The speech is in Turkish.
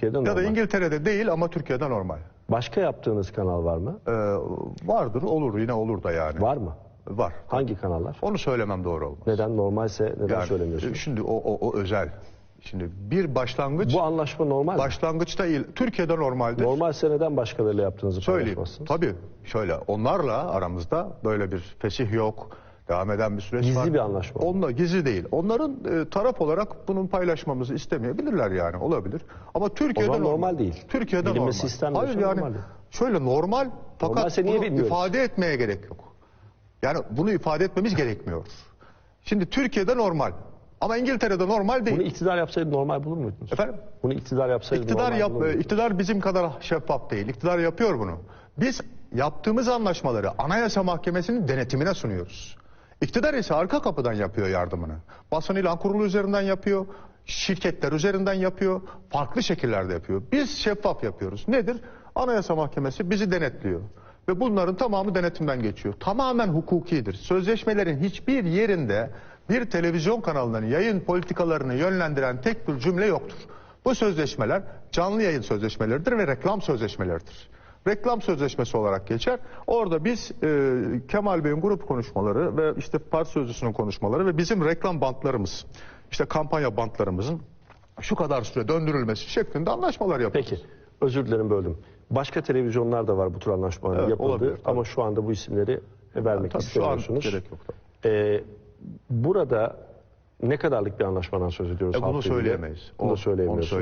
Türkiye'de normal. Ya da İngiltere'de değil ama Türkiye'de normal. Başka yaptığınız kanal var mı? Ee, vardır, olur yine olur da yani. Var mı? Var. Hangi kanallar? Onu söylemem doğru olmaz. Neden? Normalse neden Yani, söylemiyorsunuz? Şimdi o, o, o özel. Şimdi bir başlangıç Bu anlaşma normal mi? başlangıçta değil. Türkiye'de normaldir. Normalse neden başkalarıyla yaptığınızı Söyleyeyim. paylaşmazsınız? Tabii şöyle onlarla aramızda böyle bir fesih yok. Devam eden bir süreç Gizli var. bir anlaşma. Onunla gizli değil. Onların e, taraf olarak bunun paylaşmamızı istemeyebilirler yani olabilir. Ama Türkiye'de zaman normal değil. Türkiye'de Bilinmesi normal. Hayır yani normal şöyle normal fakat bunu bilmiyoruz? ifade etmeye gerek yok. Yani bunu ifade etmemiz gerekmiyor. Şimdi Türkiye'de normal ama İngiltere'de normal değil. Bunu iktidar yapsaydı normal bulur muydunuz? Efendim? Bunu iktidar yapsaydı İktidar normal yap, bulur muydunuz? iktidar bizim kadar şeffaf değil. İktidar yapıyor bunu. Biz yaptığımız anlaşmaları Anayasa Mahkemesi'nin denetimine sunuyoruz. İktidar ise arka kapıdan yapıyor yardımını. Basın ilan kurulu üzerinden yapıyor, şirketler üzerinden yapıyor, farklı şekillerde yapıyor. Biz şeffaf yapıyoruz. Nedir? Anayasa Mahkemesi bizi denetliyor. Ve bunların tamamı denetimden geçiyor. Tamamen hukukidir. Sözleşmelerin hiçbir yerinde bir televizyon kanalının yayın politikalarını yönlendiren tek bir cümle yoktur. Bu sözleşmeler canlı yayın sözleşmeleridir ve reklam sözleşmeleridir. Reklam sözleşmesi olarak geçer. Orada biz e, Kemal Bey'in grup konuşmaları ve işte parti sözcüsünün konuşmaları ve bizim reklam bantlarımız, işte kampanya bantlarımızın şu kadar süre döndürülmesi şeklinde anlaşmalar yapıyoruz. Peki. Özür dilerim böldüm. Başka televizyonlar da var bu tür anlaşmalar Evet, yapıldı olabilir, tabii. ama şu anda bu isimleri vermek Tabii şu an istemiyorsunuz. gerek yok. tabii. Ee, burada ne kadarlık bir anlaşmadan söz ediyoruz? E, bunu söyleyemeyiz. Bunu O- söyleyemiyorsunuz. onu